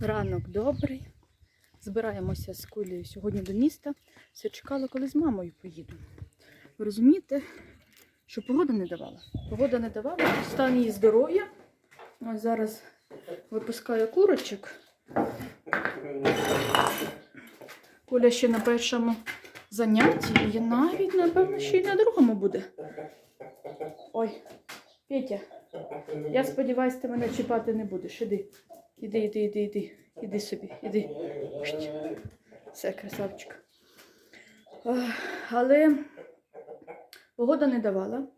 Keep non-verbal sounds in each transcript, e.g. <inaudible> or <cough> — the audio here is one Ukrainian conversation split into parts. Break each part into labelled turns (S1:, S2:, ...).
S1: Ранок добрий. Збираємося з Колею сьогодні до міста. Все чекала, коли з мамою поїду. Ви розумієте, що погода не давала. Погода не давала, стан її здоров'я. Ось зараз випускаю курочок. Коля ще на першому занятті, і навіть, напевно, ще й на другому буде. Ой, Петя, я сподіваюся, ти мене чіпати не будеш. Іди. Іди, іди, іди, іди. Іди собі, іди. Все, красавчик. Але погода не давала.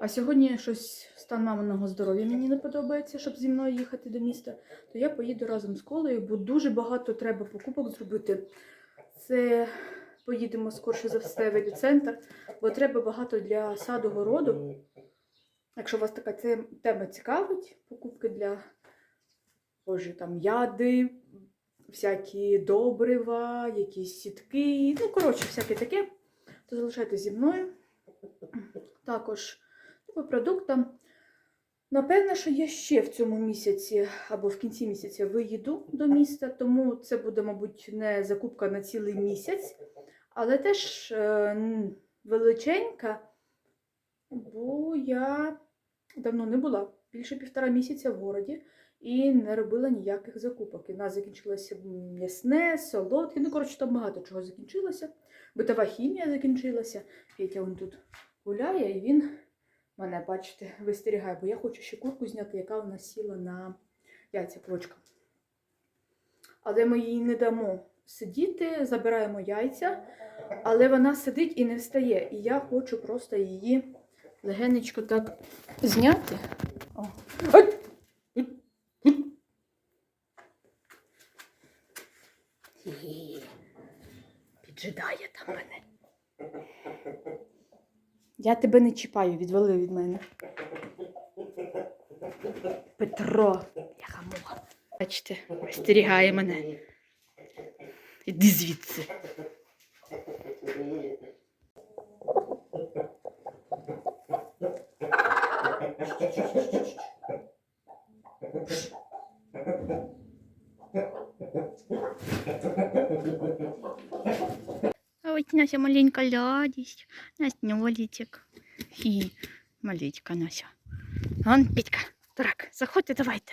S1: А сьогодні щось стан маминого здоров'я мені не подобається, щоб зі мною їхати до міста. То я поїду разом з колею, бо дуже багато треба покупок зробити. Це поїдемо скорше за все в еліцентр, бо треба багато для саду городу. Якщо вас така тема цікавить, покупки для Боже, там яди, всякі добрива, якісь сітки, ну, коротше, всяке таке, то залишайтеся зі мною. Також по продуктам. Напевно, що я ще в цьому місяці або в кінці місяця виїду до міста, тому це буде, мабуть, не закупка на цілий місяць, але теж е, величенька, бо я давно не була більше півтора місяця в городі і не робила ніяких закупок. І в нас закінчилося м'ясне, солодке. Ну, коротше, там багато чого закінчилося. Битова хімія закінчилася. Петя він тут гуляє, і він мене, бачите, вистерігає, бо я хочу ще курку зняти, яка нас сіла на яйця квочка. Але ми їй не дамо сидіти, забираємо яйця, але вона сидить і не встає. І я хочу просто її легенечко так зняти. О. Піджидає там мене. Я тебе не чіпаю, відвали від мене. Петро, яка муха. Бачите, остерігає мене. Іди звідси. <laughs> А Нася маленька ладість. Настя Хі, малечка Нася. Вон, Петька, дурак, заходьте, давайте.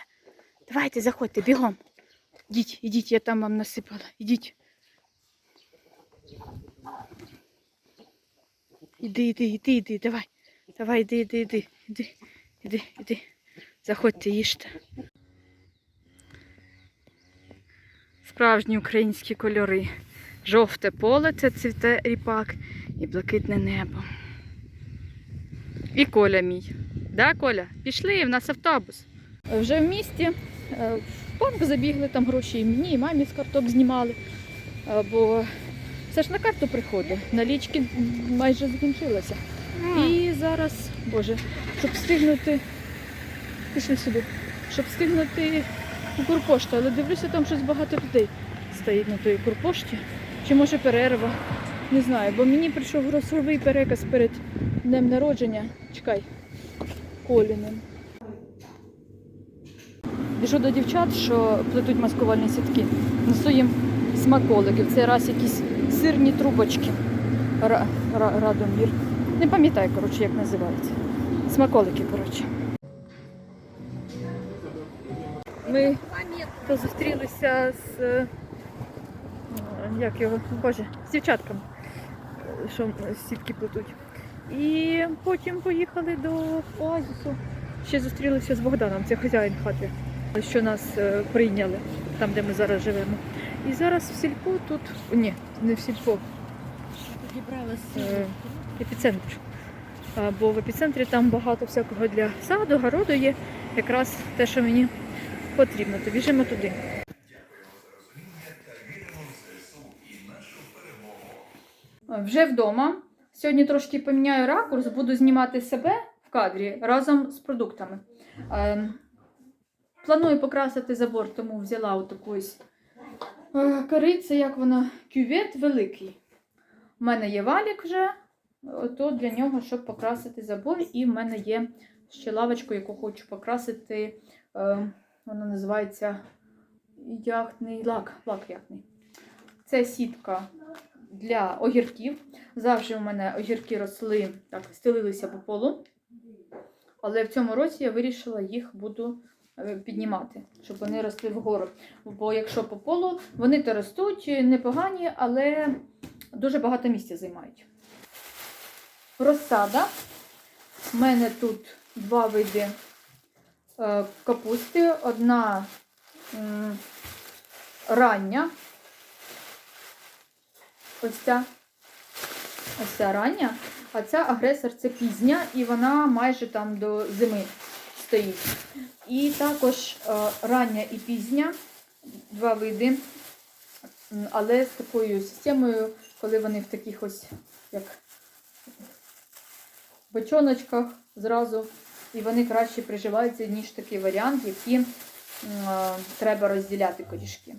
S1: Давайте, заходьте, бігом. Ідіть, ідіть, я там вам насипала. Ідіть. Іди, іди, іди, іди, давай. Давай, іди, іди, іди, іди, іди, іди. Заходьте, їжте. Справжні українські кольори. Жовте поле це цвіте ріпак і блакитне небо. І Коля мій. Да, Коля? Пішли, в нас автобус. Вже в місті. е, В банк забігли, там гроші і мені, і мамі з карток знімали. Е, Бо все ж на карту приходить. Налічки майже закінчилися. І зараз, Боже, щоб встигнути. Пішли сюди. Щоб встигнути Укрпошту, але дивлюся, там щось багато людей стоїть на тій Укрпошті. Чи може перерва? Не знаю, бо мені прийшов грошовий переказ перед днем народження. Чекай, коліним. Біжу до дівчат, що плетуть маскувальні сітки. Несу їм смаколики. В цей раз якісь сирні трубочки. Ра- ра- Радомір. Не пам'ятаю, коротше, як називається. Смаколики, коротше. Ми зустрілися з як його, боже, з дівчатками, е, що сітки плетуть. І потім поїхали до оазісу. Ще зустрілися з Богданом, це хазяїн хати, що нас е, прийняли там, де ми зараз живемо. І зараз в сільпо тут, ні, не в сільпо, е, епіцентр. Бо в епіцентрі там багато всякого для саду, городу є, якраз те, що мені потрібно. То біжимо туди. Вже вдома. Сьогодні трошки поміняю ракурс, буду знімати себе в кадрі разом з продуктами. Ем, Планую покрасити забор, тому взяла отаку ось е, корицю, як вона, кювет великий. У мене є валік вже, то для нього, щоб покрасити забор, і в мене є ще лавочку, яку хочу покрасити. Е, Вона називається яхтний лак, лак яхтний. Це сітка для огірків. Завжди у мене огірки росли, так, стелилися по полу. Але в цьому році я вирішила їх буду е, піднімати, щоб вони росли вгору. Бо якщо по полу, вони то ростуть непогані, але дуже багато місця займають. Розсада. У мене тут два види е, капусти. Одна рання. Ось ця. Ось ця рання. А ця агресор це пізня, і вона майже там до зими стоїть. І також е, рання і пізня, два види, але з такою системою, коли вони в таких ось як бочоночках зразу, і вони краще приживаються, ніж такий варіант, який е, треба розділяти корішки.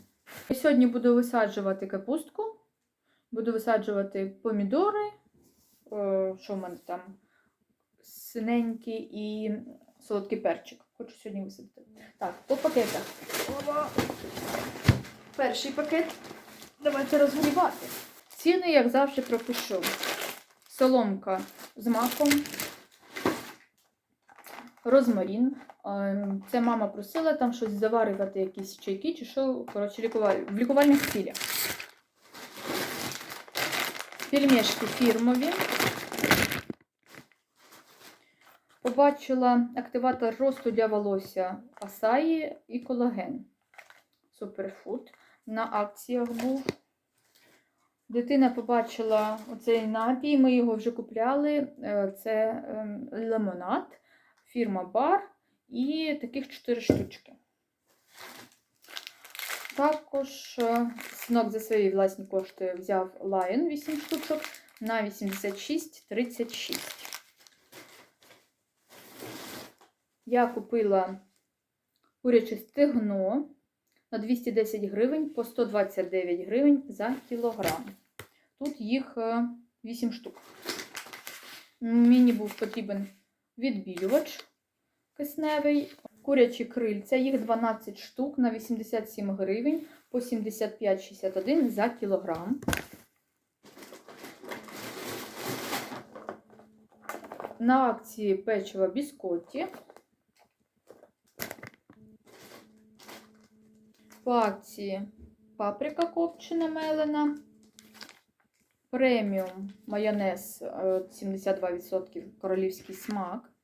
S1: Я Сьогодні буду висаджувати капустку, буду висаджувати помідори. Е, Що в мене там? Синенький і солодкий перчик. Хочу сьогодні висадити. Так, по пакетах. Опа. Перший пакет. Давайте розгрібати. Ціни, як завжди, пропишу. Соломка з маком. Розмарін. Ем, Це мама просила там щось заварювати, якісь чайки чи що, коротше, лікуваль... в лікувальних цілях. Пельмешки фірмові. Побачила активатор росту для волосся Асаї і колаген. Суперфуд. На акціях був. Дитина побачила оцей напій, ми його вже купляли. Е, Це ем, лимонад, фірма Бар і таких 4 штучки. Також е, синок за свої власні кошти взяв Lion 8 штучок на 86,36. Я купила куряче стегно на 210 гривень по 129 гривень за кілограм. Тут їх е, 8 штук. Мені був потрібен відбілювач кисневий. Курячі крильця, їх 12 штук на 87 гривень по 75,61 за кілограм. На акції печиво біскотті. По акції паприка копчена мелена. Преміум майонез е, 72% королівський смак.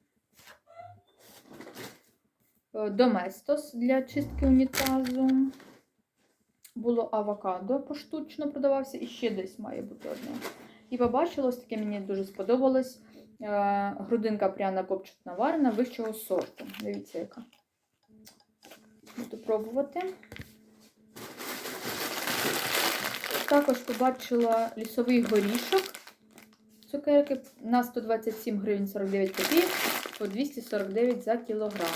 S1: Е, Доместос для чистки унітазу. Було авокадо поштучно продавався і ще десь має бути одне. І побачила ось таке мені дуже сподобалось. Е, Грудинка пряна копчена варена вищого сорту. Дивіться, яка. Буду пробувати. Також побачила лісовий горішок. Цукерки на 127 гривень 49 копійок по 249 за кілограм.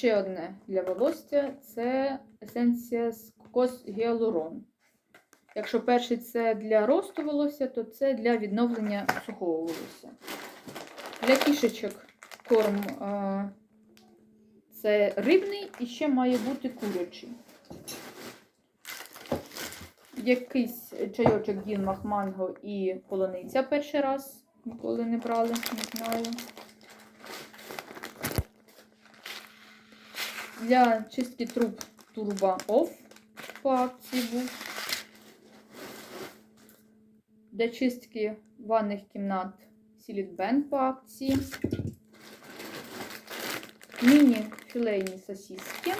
S1: Ще одне для волосся це есенція з кокос гіалурон. Якщо перший це для росту волосся, то це для відновлення сухого волосся. Для кішечок корм е, це рибний і ще має бути курячий. Якийсь чайочок Дінмах, манго і полуниця перший раз. Ніколи не брали, не знаю. Для чистки труб Turbo Off по акції був. Для чистки ванних кімнат Silent Band по акції. Міні-філейні сосиски.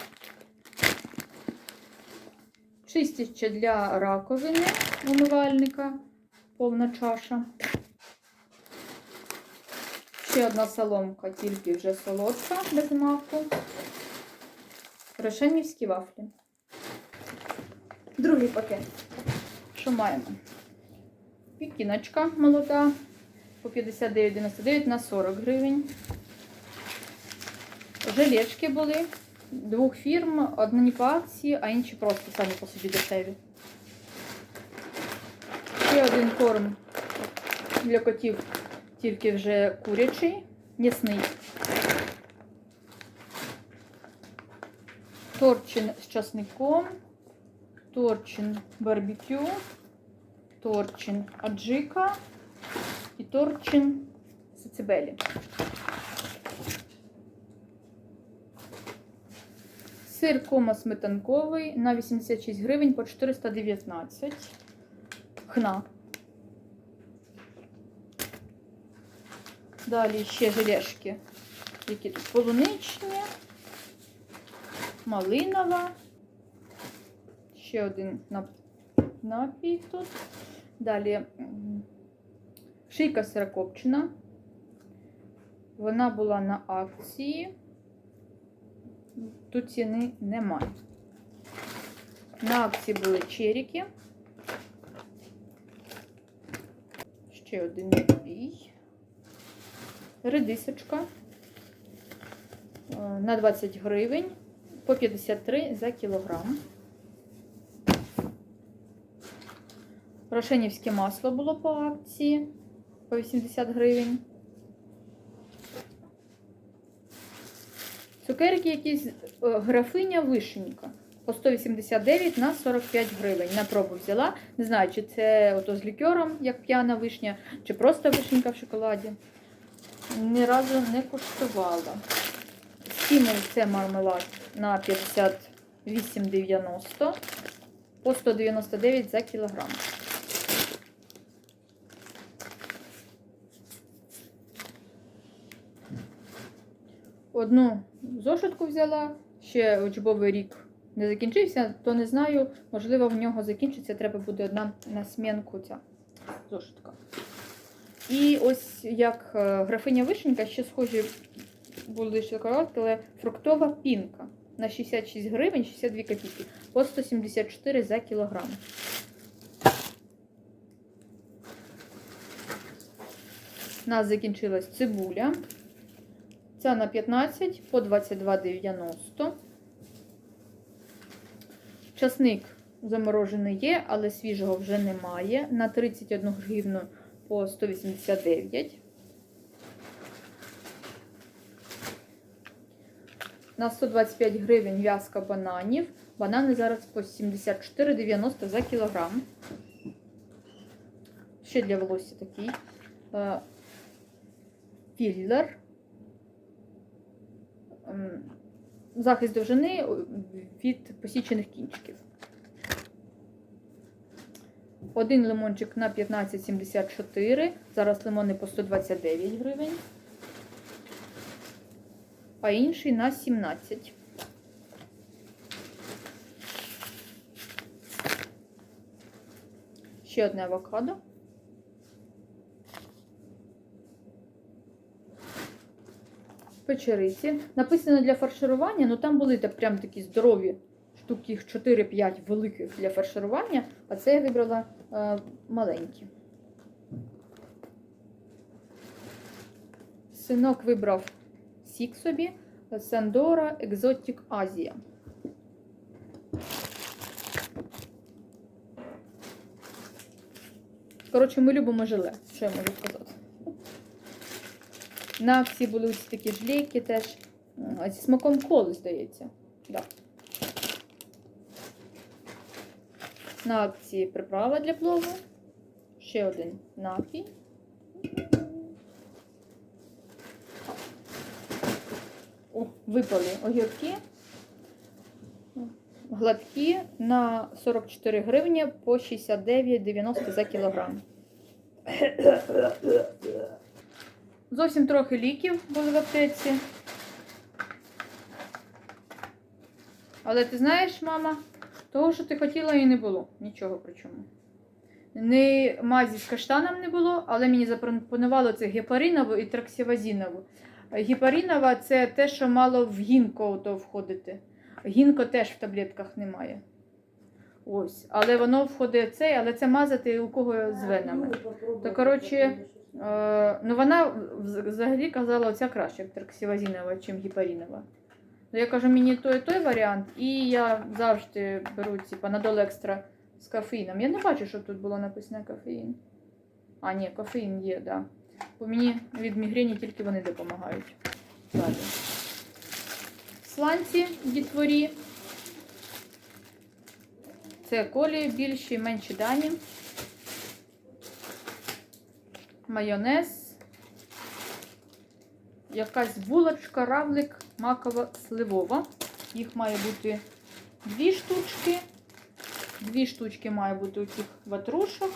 S1: Чистяче для раковини умивальника. Повна чаша. Ще одна соломка, тільки вже солодка, без маку. Рошенівські вафлі. Другий пакет. Що маємо? Пікіночка молода по 59,99 на 40 гривень. Жилечки були двох фірм, одні по акції, а інші просто самі по собі дешеві. Ще один корм для котів, тільки вже курячий, м'ясний. Торчин з часником, торчин барбекю, торчин аджика і торчин сацибелі. Сир кома сметанковий на 86 гривень по 419. Хна. Далі ще желешки, які тут полуничні, малинова. Ще один напій тут. Далі шийка сирокопчена. Вона була на акції. Тут ціни немає. На акції були черіки. Ще один напій. Редисочка е, на 20 гривень по 53 за кілограм. Рошенівське масло було по акції по 80 гривень. Цукерки якісь е, графиня вишенька по 189 на 45 гривень. На пробу взяла. Не знаю, чи це ото з лікером, як п'яна вишня, чи просто вишенька в шоколаді. Ні разу не куштувала. Стімель це мармелад на 58,90 по 199 за кілограм. Одну зошитку взяла, ще учбовий рік не закінчився, то не знаю. Можливо, в нього закінчиться, треба буде одна на смінку ця зошитка. І ось як е, графиня вишенька, ще схожі були шоколадки, але фруктова пінка на 66 гривень 62 копійки по 174 за кілограм. У нас закінчилась цибуля. Ця на 15 по 22,90. Часник заморожений є, але свіжого вже немає. На 31 гривну по 189. На 125 гривень в'язка бананів. Банани зараз по 74,90 за кілограм. Ще для волосся такий. Е, Філлер. Захист довжини від посічених кінчиків. Один лимончик на 15,74. Зараз лимони по 129 гривень. А інший на 17. Ще одне авокадо. Печериці. Написано для фарширування, ну там були прям такі здорові штук, їх 4-5 великих для фарширування, а це я вибрала е, маленькі. Синок вибрав сік собі Сандора Екзотік Азія. Коротше, ми любимо желе, що я можу сказати. На акції були ось такі жлейки теж. Зі смаком коли, здається. Да. На акції приправа для плову. Ще один напій. Випали огірки. Гладкі на 44 гривні по 69,90 за кілограм. Зовсім трохи ліків були в аптеці. Але ти знаєш, мама, того, що ти хотіла, і не було. Нічого причому. Ні мазі з каштаном не було, але мені запропонувало це гепаринову і траксівазінову. Гепаринова це те, що мало в гінко ото входити. Гінко теж в таблетках немає. Ось. Але воно входить в цей, але це мазати у кого з венами. То, коротше, Е, ну, вона взагалі казала, оця краще, траксівазінова, чим гіпарінова. Ну, я кажу, мені той той варіант, і я завжди беру ці панадол екстра з кофеїном. Я не бачу, щоб тут було написано кофеїн. А, ні, кофеїн є, так. Да. Бо мені від мігрені тільки вони допомагають. Далі. Сланці дітворі Це колі більші, менші дані. Майонез. Якась булочка, равлик, макова, сливова. Їх має бути дві штучки. Дві штучки має бути у цих ватрушок.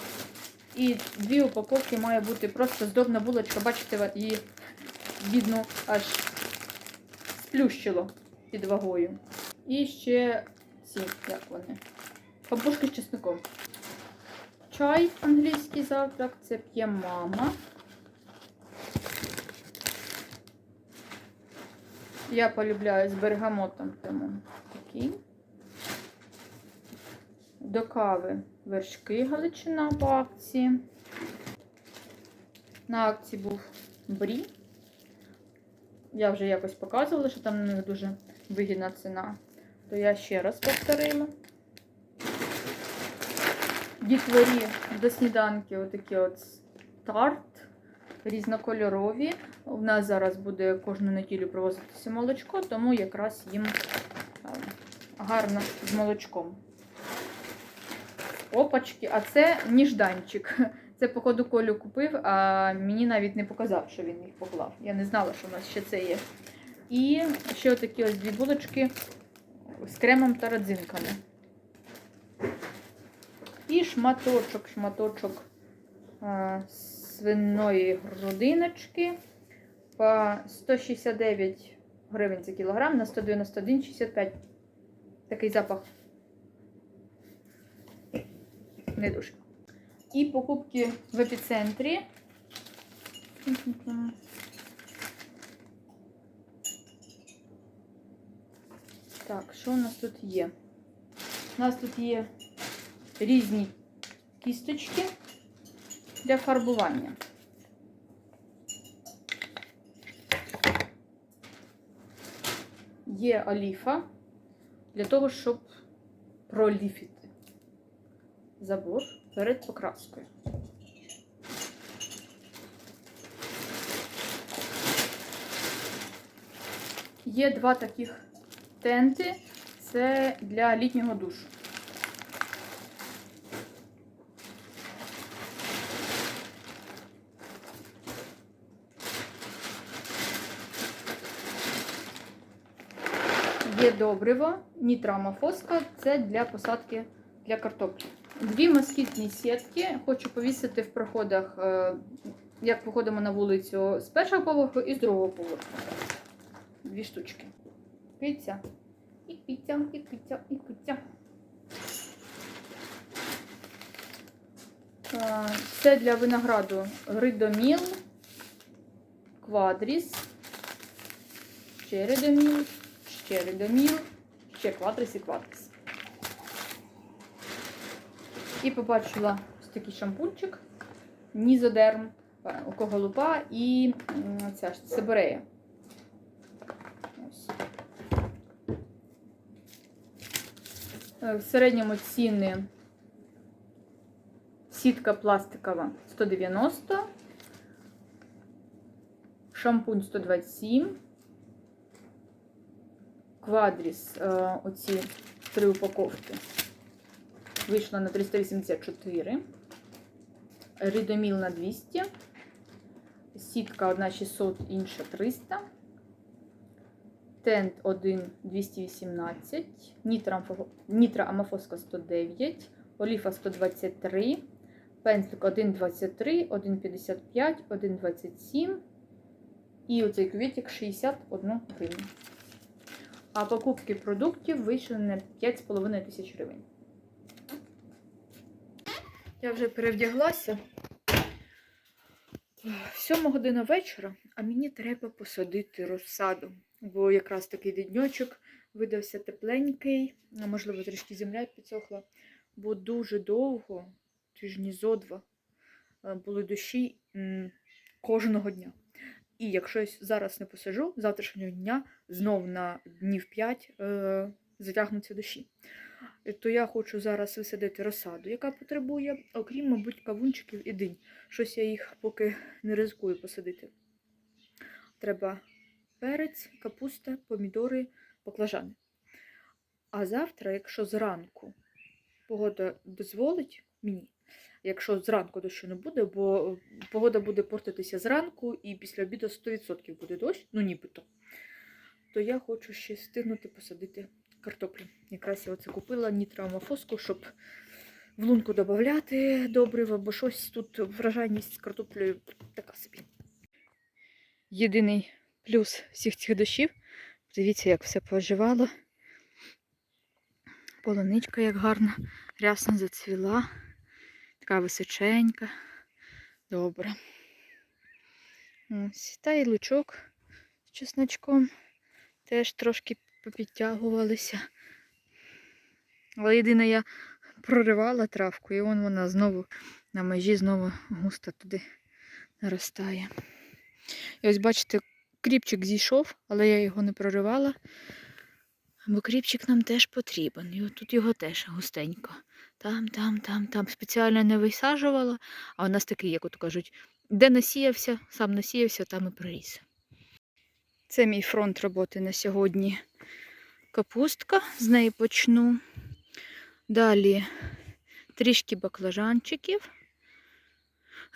S1: І дві упаковки має бути просто здобна булочка. Бачите, її бідну аж сплющило під вагою. І ще ці, як вони? Пампушки з чесником. Чай англійський завтрак. Це п'є мама. Я полюбляю з бергамотом такий. До кави вершки Галичина по акції. На акції був брі. Я вже якось показувала, що там на них дуже вигідна ціна. То я ще раз повторила. Дітворі до сніданки отакі от старт різнокольорові. У нас зараз буде кожну неділю привозитися молочко, тому якраз їм гарно з молочком. Опачки, а це ніжданчик. Це, походу, Колю купив, а мені навіть не показав, що він їх поклав. Я не знала, що в нас ще це є. І ще такі ось дві булочки з кремом та родзинками. І шматочок, шматочок а, свиної грудиночки по 169 гривень за кілограм на 191,65. Такий запах. Не дуже. І покупки в епіцентрі. Так, що у нас тут є? У нас тут є різні кісточки для фарбування. Є оліфа для того, щоб проліфіти забор перед покраскою. Є два таких тенти. Це для літнього душу. Є добриво, нітрамофоска, це для посадки для картоплі. Дві москітні сітки хочу повісити в проходах, е, як виходимо на вулицю з першого поверху і з другого поверху. Дві штучки. Піця. І піця, і піця, і піця. Е, Це для винограду ридоміл, квадріс, ще ридоміл, ще ридоміл, ще квадріс і квадріс. І побачила ось такий шампунчик Нізодерм, е, у кого лупа і ця ж Сибирея. Е, В середньому ціни сітка пластикова 190, шампунь 127, квадріс, е, оці три упаковки. Вийшло на 384. Рідоміл на 200. Сітка одна 600, інша 300. Тент 1 218. Нітра амофоска 109. Оліфа 123. Пензлик 1,23, 1,55, 1,27. І оцей квітик 61 гривню. А покупки продуктів вийшли на 5,5 тисяч гривень. Я вже перевдяглася. Сьома година вечора, а мені треба посадити розсаду. Бо якраз такий деньочок видався тепленький, а можливо, трішки земля підсохла, бо дуже довго, тижні зо два, е, були дощі кожного дня. І якщо я зараз не посажу, завтрашнього дня знов на днів 5 е, затягнуться дощі то я хочу зараз висадити розсаду, яка потребує, окрім, мабуть, кавунчиків і динь. Щось я їх поки не ризикую посадити. Треба перець, капуста, помідори, баклажани. А завтра, якщо зранку погода дозволить мені, якщо зранку дощу не буде, бо погода буде портитися зранку і після обіду 100% буде дощ, ну нібито, то я хочу ще встигнути посадити картоплю. Якраз я оце купила нітроамофоску, щоб в лунку додати добрива, бо щось тут вражайність картоплею така собі. Єдиний плюс всіх цих дощів. Дивіться, як все поживало. Полуничка як гарно, рясно зацвіла. Така височенька. Добре. Ось. Та й лучок з чесночком теж трошки попідтягувалися. Але єдине, я проривала травку, і вон вона знову на межі знову густо туди наростає. І ось бачите, кріпчик зійшов, але я його не проривала. Бо кріпчик нам теж потрібен. І тут його теж густенько. Там, там, там, там. Спеціально не висаджувала, а у нас такий, як от кажуть, де насіявся, сам насіявся, там і проріс. Це мій фронт роботи на сьогодні. Капустка, з неї почну. Далі трішки баклажанчиків.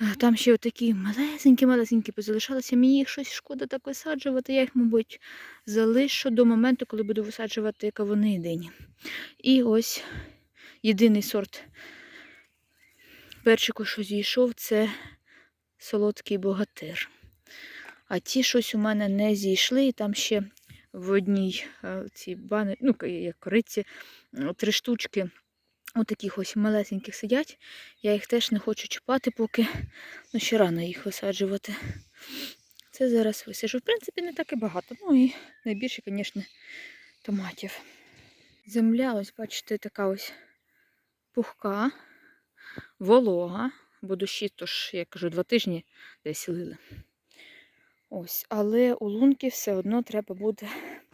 S1: Е, Там ще отакі малесенькі-малесенькі позалишалися. Мені їх щось шкода так висаджувати. Я їх, мабуть, залишу до моменту, коли буду висаджувати кавуни і дині. І ось єдиний сорт перчику, що зійшов, це солодкий богатир. А ті щось у мене не зійшли, і там ще в одній е, цій бани, ну, як кориці, три штучки отаких ось малесеньких сидять. Я їх теж не хочу чіпати, поки ну, ще рано їх висаджувати. Це зараз висаджу. В принципі, не так і багато. Ну і найбільше, звісно, томатів. Земля, ось, бачите, така ось пухка, волога, бо дощі, тож, я кажу, два тижні десь лили. Ось, але у лунки все одно треба буде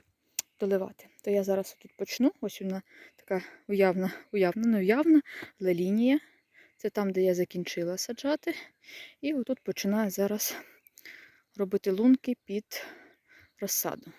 S1: <laughs> доливати. То я зараз тут почну. Ось вона така уявна, уявна, не але лінія. Це там, де я закінчила саджати. І отут починаю зараз робити лунки під розсаду.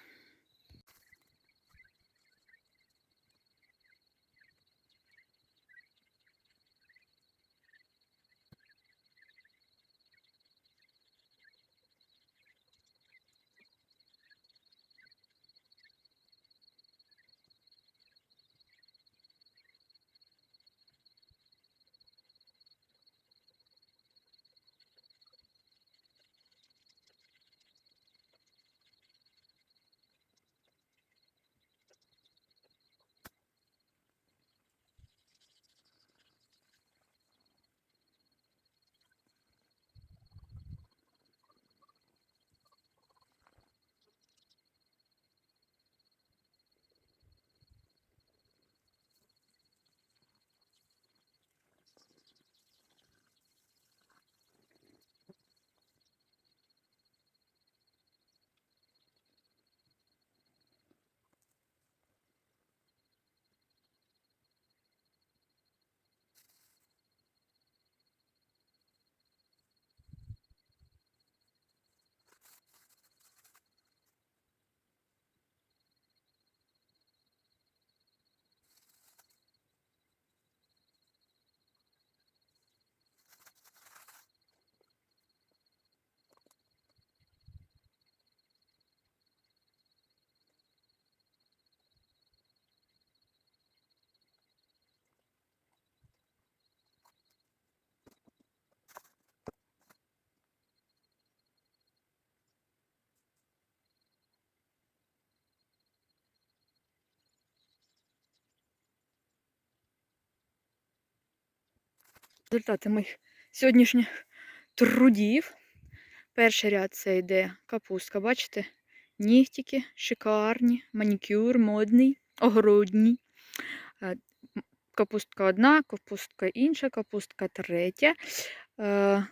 S1: Результати моїх сьогоднішніх трудів. Перший ряд це йде капустка, бачите? Нігтики шикарні, манікюр модний, огородній. Е, Капустка одна, капустка інша, капустка третя. Е,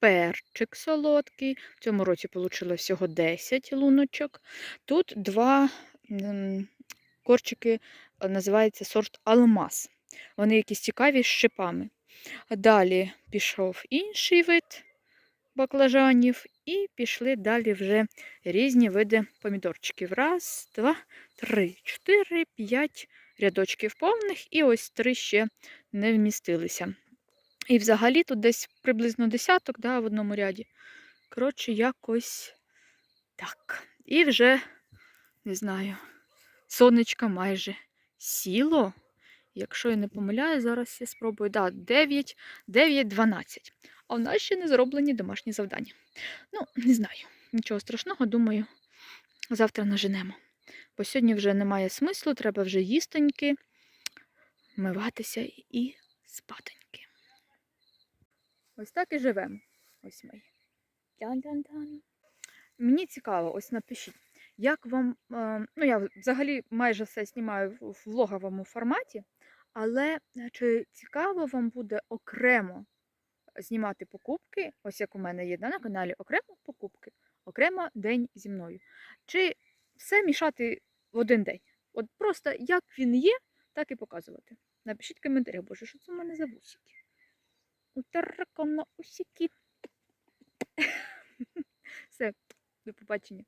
S1: Перчик солодкий. В цьому році вийшло всього 10 луночок. Тут два корчики, називається сорт алмаз. Вони якісь цікаві з шипами. Далі пішов інший вид баклажанів, і пішли далі вже різні види помідорчиків. Раз, два, три, чотири, п'ять рядочків повних, і ось три ще не вмістилися. І взагалі тут десь приблизно десяток да, в одному ряді. Коротше, якось так. І вже, не знаю, сонечко майже сіло. Якщо я не помиляю, зараз я спробую. Да, 9, 9, 12. А у нас ще не зроблені домашні завдання. Ну, не знаю. Нічого страшного, думаю, завтра наженемо. Бо сьогодні вже немає смислу, треба вже їстоньки, миватися і спатоньки. Ось так і живемо. Ось ми. Тян-тян-тян. Мені цікаво, ось напишіть, як вам. е, Ну, я взагалі майже все знімаю в в влоговому форматі, але е, чи цікаво вам буде окремо знімати покупки, ось як у мене є на каналі, окремо покупки, окремо день зі мною. Чи все мішати в один день? От просто як він є, так і показувати. Напишіть в коментарях, боже, що це в мене за вусики? У таракана усіки. <laughs> Все, до побачення.